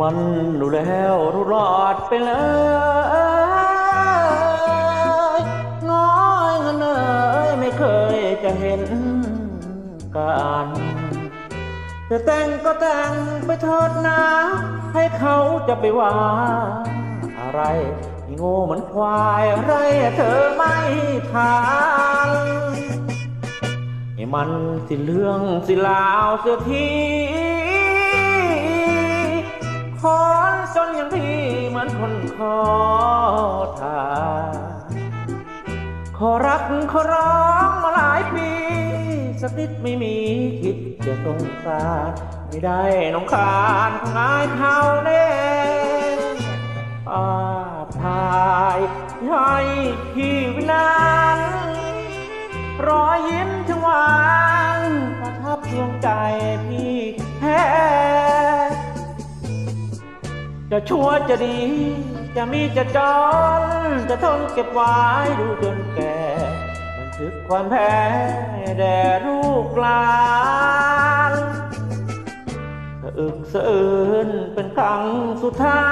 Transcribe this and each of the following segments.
มันรู้แล้วรู้รอดไปเลยน้อยเงินเอ้ยไม่เคยจะเห็นกันจะแต่งก็แต่งไปเถิดนะ ให้เขาจะไปว่า อะไรโง่เหมือนควายอะไรเธอไม่ทานให้มันสิเรื่องสิลาวเสียที มือนคนขอทานขอรักขอร้องมาหลายปีสักนิดไม่มีคิดจะสงสารไม่ได้น้องคานงายเขาแน่อาพายให้พี่วินานรอยยิ้มทั้งวานประทับดวงใจพี่ จะชั่วจะดี จะมีจะจนจะทนเก็บไว้ดูจนแก่บันทึกความแพ้แด่ลูกหลานสะอึกสะอื้นเป็นครั้งสุดท้า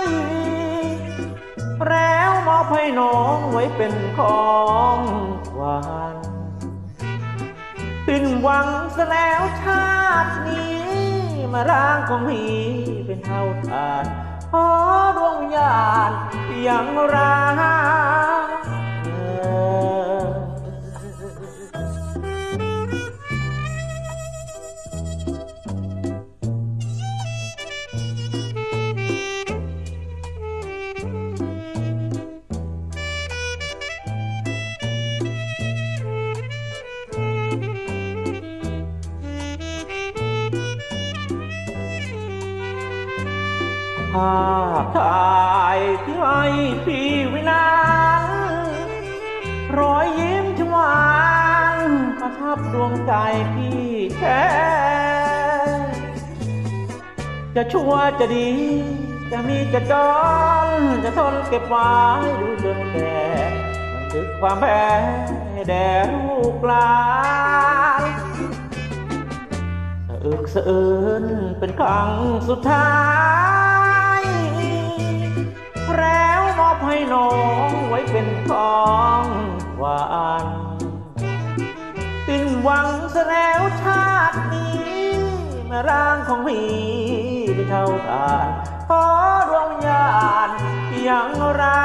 ย แล้วมอบให้น้องไว้เป็นของหวานสิ้นหวังซะแล้วชาตินี้มา ร่างของพี่เป็นเท่าทานขอดวงวิญญาณยังรัก ภาพถ่ายที่ให้พี่วินานรอยยิ้มที่หวานประทับดวงใจพี่แท้จะชั่วจะดี จะมีจะจนจะทนเก็บไว้ดูจนแก่บันทึกความแพ้แด่ลูกหลานสะอึกสะอื้นเป็นครั้งสุดท้าย แล้วมอบให้น้องไว้เป็นของหวานสิ้นหวังซะแล้วชาตินี้มาร่างของพี่ไม่เท่าทานขอดวงญาณยังรั